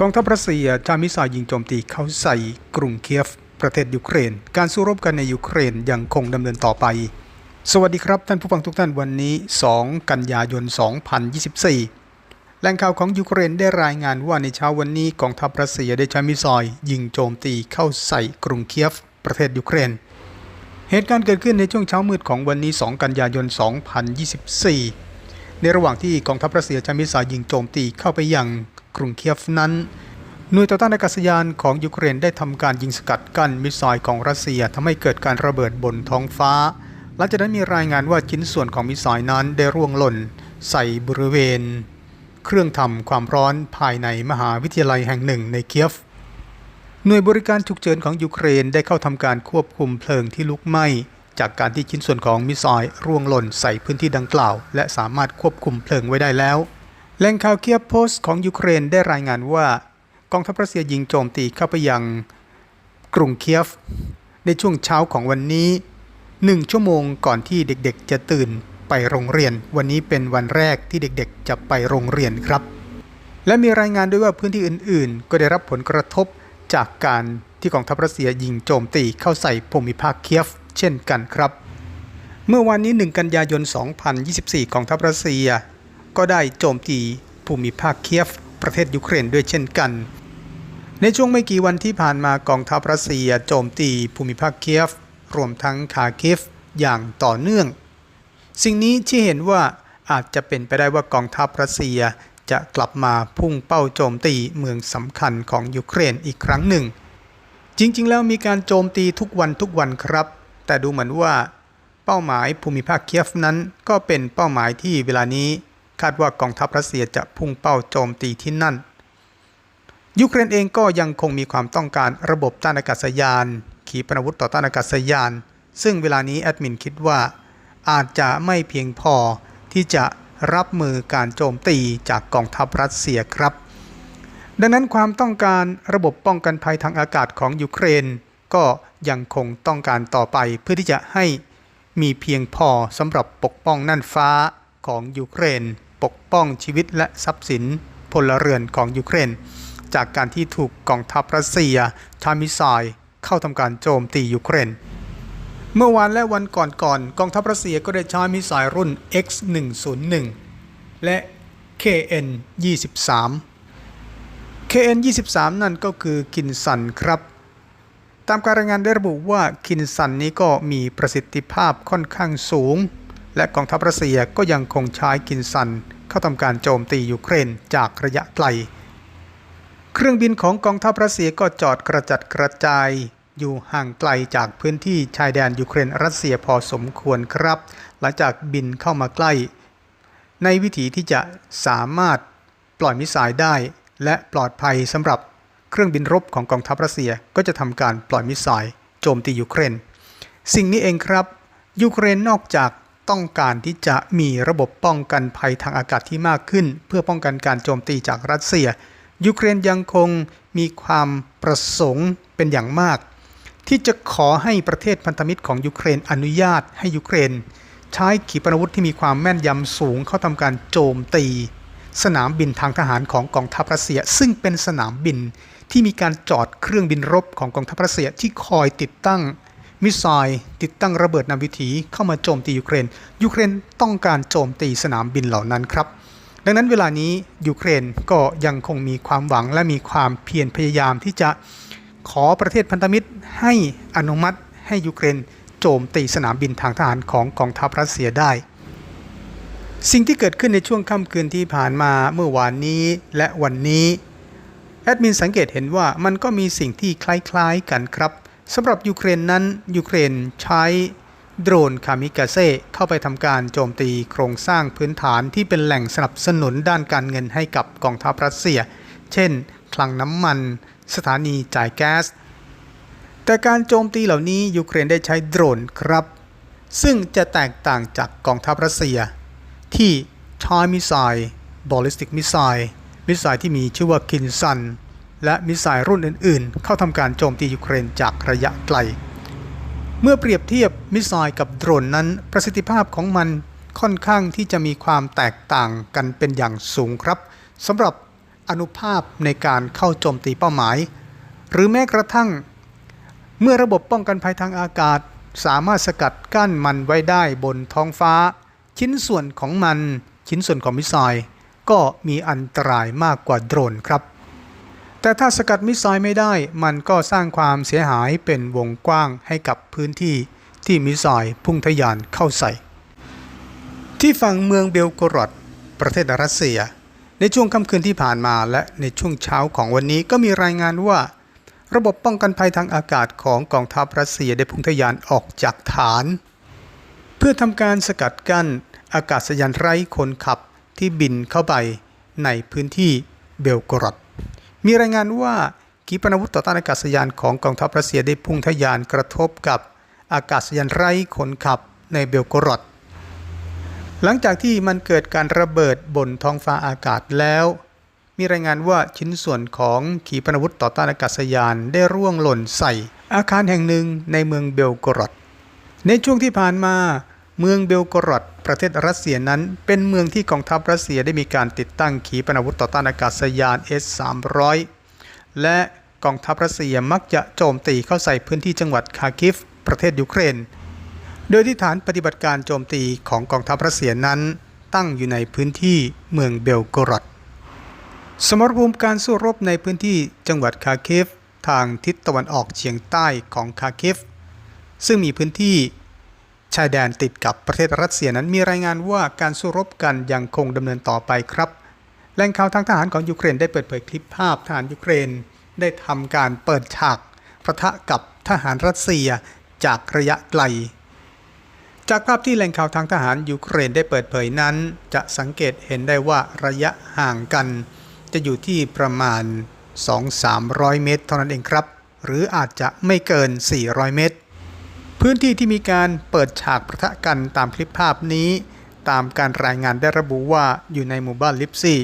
กองทัพรัสเซียใช้มิสไซล์ยิงโจมตีเข้าใส่กรุงเคียฟ ประเทศยูเครน การสู้รบกันในยูเครนยังคงดำเนินต่อไป สวัสดีครับท่านผู้ฟังทุกท่านวันนี้ 2 กันยายน 2024 แหล่งข่าวของยูเครนได้รายงานว่าในเช้าวันนี้กองทัพรัสเซียได้ใช้มิสไซล์ยิงโจมตีเข้าใส่กรุงเคียฟ ประเทศยูเครน เหตุการณ์เกิดขึ้นในช่วงเช้ามืดของวันนี้ 2 กันยายน 2024ในระหว่างที่กองทัพรัสเซียใช้มิสไซล์ยิงโจมตีเข้าไปยัง กรุงเคียฟนั้น หน่วยต่อต้านอากาศยานของยูเครนได้ทำการยิงสกัดกั้นมิสไซล์ของรัสเซียทำให้เกิดการระเบิดบนท้องฟ้า หลังจากนั้นมีรายงานว่าชิ้นส่วนของมิสไซล์นั้นได้ร่วงหล่น ใส่บริเวณ เครื่องทำความร้อนภายในมหาวิทยาลัยแห่งหนึ่งในเคียฟหน่วยบริการฉุกเฉินของยูเครนได้เข้าทำการควบคุมเพลิงที่ลุกไหม้ จากการที่ชิ้นส่วนของมิสไซล์ร่วงหล่นใส่พื้นที่ดังกล่าว และสามารถควบคุมเพลิงไว้ได้แล้ว แหล่งข่าวเคียฟโพสต์ของยูเครนได้รายงานว่ากองทัพรัสเซียยิงโจมตีเข้าไปยังกรุงเคียฟ ในช่วงเช้าของวันนี้หนึ่งชั่วโมงก่อนที่เด็กๆ จะตื่นไปโรงเรียน วันนี้เป็นวันแรกที่เด็กๆ จะไปโรงเรียนครับ และมีรายงานด้วยว่าพื้นที่อื่นๆ ก็ได้รับผลกระทบจากการที่กองทัพรัสเซียยิงโจมตีเข้าใส่ภูมิภาคเคียฟ เช่นกันครับ เมื่อวันนี้ 1 กันยายน 2024 กองทัพรัสเซีย ก็ได้โจมตีภูมิภาคเคียฟ ประเทศยูเครนด้วยเช่นกัน ในช่วงไม่กี่วันที่ผ่านมากองทัพรัสเซียโจมตีภูมิภาคเคียฟ รวมทั้งคาคิฟอย่างต่อเนื่อง สิ่งนี้ที่เห็นว่าอาจจะเป็นไปได้ว่ากองทัพรัสเซียจะกลับมาพุ่งเป้าโจมตีเมืองสำคัญของยูเครนอีกครั้งหนึ่ง จริงๆ แล้วมีการโจมตีทุกวันทุกวันครับ แต่ดูเหมือนว่า เป้าหมายภูมิภาคเคียฟนั้นก็เป็นเป้าหมายที่เวลานี้ คาดว่ากองทัพรัสเซียจะพุ่งเป้าโจมตีที่นั่น ยูเครนเองก็ยังคงมีความต้องการระบบต้านอากาศยาน ขีปนาวุธต่อต้านอากาศยาน ซึ่งเวลานี้แอดมินคิดว่า อาจจะไม่เพียงพอที่จะรับมือการโจมตีจากกองทัพรัสเซียครับ ดังนั้นความต้องการระบบป้องกันภัยทางอากาศของยูเครน ก็ยังคงต้องการต่อไปเพื่อที่จะให้มีเพียงพอสำหรับปกป้องน่านฟ้า ของยูเครน ปกป้องชีวิตและทรัพย์สินพลเรือนของยูเครน จากการที่ถูกกองทัพรัสเซียทามิสไซล์เข้าทำการโจมตียูเครน เมื่อวานและวันก่อนๆกองทัพรัสเซียก็ได้ใช้มิสไซล์รุ่น X101 และ KN23 KN23 นั่นก็คือคินสันครับ ตามการรายงานได้ระบุว่าคินสันนี้ก็มีประสิทธิภาพค่อนข้างสูง และกองทัพรัสเซียก็ยังคงใช้คินสัน เข้าทำการโจมตียูเครนจากระยะไกล เครื่องบินของกองทัพรัสเซียก็จอดกระจัดกระจายอยู่ห่างไกลจากพื้นที่ชายแดนยูเครนรัสเซียพอสมควรครับ หลังจากบินเข้ามาใกล้ ในวิถีที่จะสามารถปล่อยมิสไซล์ได้ และปลอดภัยสำหรับเครื่องบินรบของกองทัพรัสเซียก็จะทำการปล่อยมิสไซล์โจมตียูเครน สิ่งนี้เองครับ ยูเครนนอกจาก ต้องการที่จะมีระบบป้องกันภัยทางอากาศที่มากขึ้น เพื่อป้องกันการโจมตีจากรัสเซีย ยูเครนยังคงมีความประสงค์เป็นอย่างมาก ที่จะขอให้ประเทศพันธมิตรของยูเครนอนุญาตให้ยูเครน ใช้ขีปนาวุธที่มีความแม่นยำสูงเข้าทำการโจมตี สนามบินทางทหารของกองทัพรัสเซีย ซึ่งเป็นสนามบินที่มีการจอดเครื่องบินรบของกองทัพรัสเซียที่คอยติดตั้ง มิสไซล์ติดตั้งระเบิดนำวิถีเข้ามาโจมตียูเครน ยูเครนต้องการโจมตีสนามบินเหล่านั้นครับ ดังนั้นเวลานี้ยูเครนก็ยังคงมีความหวังและมีความเพียรพยายามที่จะขอประเทศพันธมิตรให้อนุมัติให้ยูเครนโจมตีสนามบินทางทหารของกองทัพรัสเซียได้ สิ่งที่เกิดขึ้นในช่วงค่ำคืนที่ผ่านมาเมื่อวานนี้และวันนี้แอดมินสังเกตเห็นว่ามันก็มีสิ่งที่คล้ายๆกันครับ สำหรับยูเครนนั้นยูเครนใช้โดรนคามิกาเซ่เข้าไปทำการโจมตีโครงสร้างพื้นฐานที่เป็นแหล่งสนับสนุนด้านการเงินให้กับกองทัพรัสเซีย เช่น คลังน้ำมัน สถานีจ่ายแก๊ส แต่การโจมตีเหล่านี้ยูเครนได้ใช้โดรนครับ ซึ่งจะแตกต่างจากกองทัพรัสเซีย ที่ใช้มิสไซล์บอลิสติกมิสไซล์มิสไซล์ที่มีชื่อว่าคินซัน และมิสไซล์รุ่นอื่นๆ เข้าทำการโจมตียูเครนจากระยะไกล เมื่อเปรียบเทียบมิสไซล์กับโดรนนั้น ประสิทธิภาพของมันค่อนข้างที่จะมีความแตกต่างกันเป็นอย่างสูงครับสำหรับอนุภาพในการเข้าโจมตีเป้าหมาย หรือแม้กระทั่ง เมื่อระบบป้องกันภัยทางอากาศ สามารถสกัดกั้นมันไว้ได้บนท้องฟ้า ชิ้นส่วนของมัน ชิ้นส่วนของมิสไซล์ก็มีอันตรายมากกว่าโดรนครับ แต่ถ้าสกัดมิสไซล์ไม่ได้ มันก็สร้างความเสียหายเป็นวงกว้างให้กับพื้นที่ที่มิสไซล์พุ่งทะยานเข้าใส่ ที่ฝั่งเมืองเบลโกรอดประเทศรัสเซีย ในช่วงค่ำคืนที่ผ่านมาและในช่วงเช้าของวันนี้ก็มีรายงานว่า ระบบป้องกันภัยทางอากาศของกองทัพรัสเซียได้พุ่งทะยานออกจากฐาน เพื่อทำการสกัดกั้นอากาศยานไร้คนขับที่บินเข้าไปในพื้นที่เบลโกรอด มีรายงานว่าขีปนาวุธต่อต้านอากาศยานของกองทัพรัสเซียได้พุ่งทะยานกระทบกับอากาศยานไร้คนขับในเบลโกรอดหลังจากที่มันเกิดการระเบิดบนท้องฟ้าอากาศแล้ว มีรายงานว่าชิ้นส่วนของขีปนาวุธต่อต้านอากาศยานได้ร่วงหล่นใส่อาคารแห่งหนึ่งในเมืองเบลโกรอดในช่วงที่ผ่านมา เมืองเบลกรอดประเทศรัสเซียนั้น เป็นเมืองที่กองทัพรัสเซียได้มีการติดตั้งขีปนาวุธต่อต้านอากาศยาน S-300 และกองทัพรัสเซียมักจะโจมตีเข้าใส่พื้นที่จังหวัดคาคิฟ ประเทศยูเครน โดยที่ฐานปฏิบัติการโจมตีของกองทัพรัสเซียนั้น ตั้งอยู่ในพื้นที่เมืองเบลกรอดสมรภูมิการสู้รบในพื้นที่จังหวัดคาคิฟ ทางทิศตะวันออกเฉียงใต้ของคาคิฟ ซึ่งมีพื้นที่ ชายแดนติดกับประเทศรัสเซียนั้นมีรายงานว่าการสู้รบกันยังคงดำเนินต่อไปครับแหล่งข่าวทางทหารของยูเครนได้เปิดเผยคลิปภาพทหารยูเครน ได้ทำการเปิดฉากปะทะกับทหารรัสเซียจากระยะไกล จากภาพที่แหล่งข่าวทางทหารยูเครนได้เปิดเผยนั้น จะสังเกตเห็นได้ว่าระยะห่างกัน จะอยู่ที่ประมาณ 2-300 เมตร เท่านั้นเองครับ หรืออาจจะไม่เกิน 400 เมตร พื้นที่ที่มีการเปิดฉากประทะกันตามคลิปภาพนี้ ตามการรายงานได้ระบุว่าอยู่ในหมู่บ้านลิปซี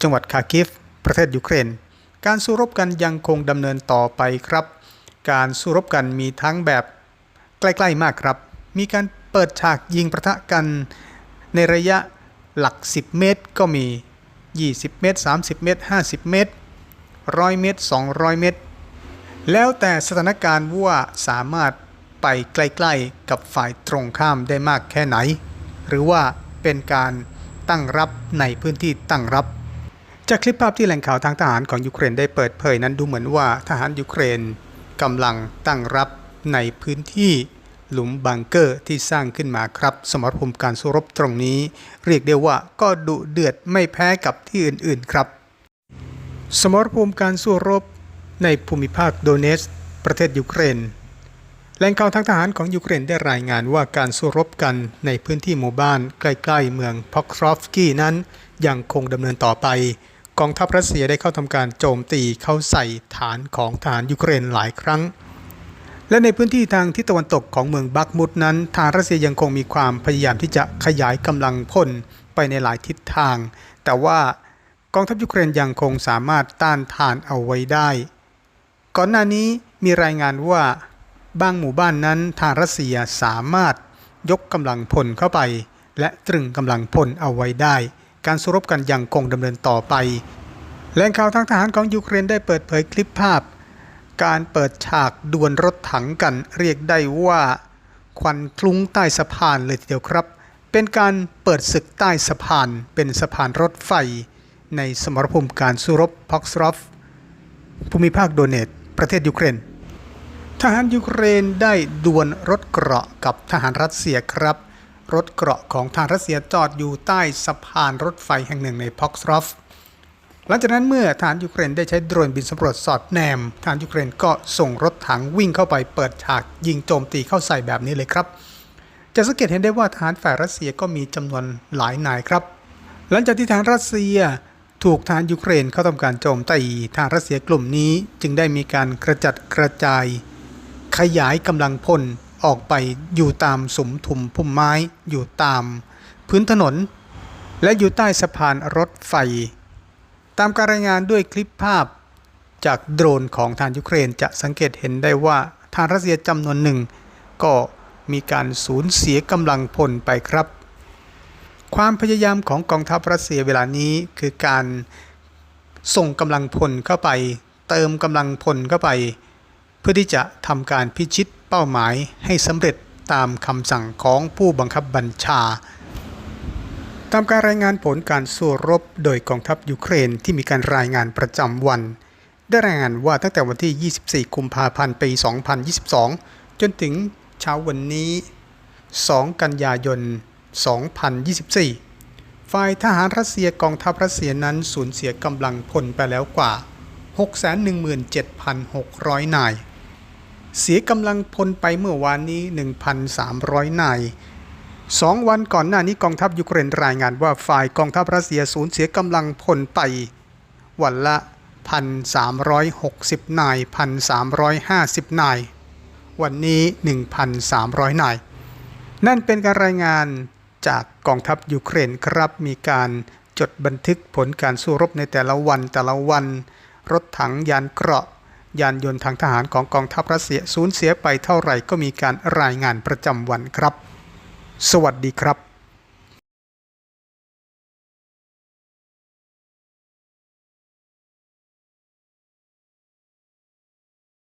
จังหวัดคาคิฟ ประเทศยูเครน การสู้รบกันยังคงดำเนินต่อไปครับ การสู้รบกันมีทั้งแบบใกล้ๆมากครับ มีการเปิดฉากยิงประทะกันในระยะหลัก 10 เมตรก็มี 20 เมตร 30 เมตร 50 เมตร 100 เมตร 200 เมตร แล้วแต่สถานการณ์ว่าสามารถ ไปใกล้ๆกับฝ่ายตรงข้ามได้มากแค่ไหน หรือว่าเป็นการตั้งรับในพื้นที่ตั้งรับ จากคลิปภาพที่แหล่งข่าวทางทหารของยูเครนได้เปิดเผยนั้นดูเหมือนว่าทหารยูเครนกำลังตั้งรับในพื้นที่หลุมบังเกอร์ที่สร้างขึ้นมาครับ สมรภูมิการสู้รบตรงนี้ เรียกได้ว่าก็ดุเดือดไม่แพ้กับที่อื่นๆครับ สมรภูมิการสู้รบในภูมิภาคโดเนสประเทศยูเครน แหล่งข่าวทางทหารของยูเครนได้รายงานว่าการสู้รบกันในพื้นที่หมู่บ้านใกล้ๆ เมืองพอกครอฟสกี้นั้น ยังคงดำเนินต่อไป กองทัพรัสเซียได้เข้าทำการโจมตีเข้าใส่ฐานของทหารยูเครนหลายครั้ง และในพื้นที่ทางทิศตะวันตกของเมืองบักมุดนั้น ทารรัสเซียยังคงมีความพยายามที่จะขยายกำลังพลไปในหลายทิศทาง แต่ว่ากองทัพยูเครนยังคงสามารถต้านทานเอาไว้ได้ ก่อนหน้านี้มีรายงานว่า บางหมู่บ้านนั้นทางรัสเซียสามารถยกกำลังพลเข้าไป และตรึงกำลังพลเอาไว้ได้ การสู้รบกันยังคงดำเนินต่อไปแหล่งข่าวทางทหารของยูเครนได้เปิดเผยคลิปภาพ การเปิดฉากดวลรถถังกันเรียกได้ว่า ควันคลุ้งใต้สะพานเลยทีเดียวครับ เป็นการเปิดศึกใต้สะพานเป็นสะพานรถไฟ ในสมรภูมิการสู้รบพ็อกซรอฟภูมิภาคโดเนต ประเทศยูเครน ทหารยูเครนได้ดวลรถเกราะกับทหารรัสเซียครับ รถเกราะของทหารรัสเซียจอดอยู่ใต้สะพานรถไฟแห่งหนึ่งในพ็อกซรอฟหลังจากนั้นเมื่อทหารยูเครนได้ใช้โดรนบินสำรวจสอดแนมทหารยูเครนก็ส่งรถถังวิ่งเข้าไปเปิดฉากยิงโจมตีเข้าใส่แบบนี้เลยครับ จะสังเกตเห็นได้ว่าทหารฝ่ายรัสเซียก็มีจำนวนหลายนายครับ หลังจากที่ทหารรัสเซียถูกทหารยูเครนเข้าทำการโจมตีทหารรัสเซียกลุ่มนี้ จึงได้มีการกระจัดกระจาย ขยายกำลังพลออกไปอยู่ตามสุมทุมพุ่มไม้อยู่ตาม พื้นถนน และอยู่ใต้สะพานรถไฟ ตามการรายงานด้วยคลิปภาพจากโดรนของทารยูเครนจะสังเกตเห็นได้ว่าทารรัสเซียจำนวนหนึ่ง ก็มีการสูญเสียกำลังพลไปครับ ความพยายามของกองทัพรัสเซียเวลานี้คือการส่งกำลังพลเข้าไป เติมกำลังพลเข้าไป เพื่อที่จะทำการพิชิตเป้าหมายให้สำเร็จตามคำสั่งของผู้บังคับบัญชา ตามการรายงานผลการสู้รบโดยกองทัพยูเครนที่มีการรายงานประจำวัน ได้รายงานว่าตั้งแต่วันที่ 24 กุมภาพันธ์ปี 2022 จนถึงเช้าวันนี้ 2 กันยายน 2024 ฝ่ายทหารรัสเซียกองทัพรัสเซียนั้นสูญเสียกำลังพลไปแล้วกว่า 617,600 นาย เสียกำลังพลไปเมื่อวานนี้ 1,300 นายสองวันก่อนหน้านี้กองทัพยูเครนรายงานว่าฝ่ายกองทัพรัสเซียสูญเสียกำลังพลไป วันละ 1,360 นาย 1,350 นาย วันนี้ 1,300 นาย นั่นเป็นการรายงานจากกองทัพยูเครนครับมีการจดบันทึกผลการสู้รบในแต่ละวันแต่ละวัน รถถังยานเกราะ ยานยนต์ทางทหารของกองทัพรัสเซียสูญเสียไปเท่าไหร่ก็มีการรายงานประจำวันครับ สวัสดีครับ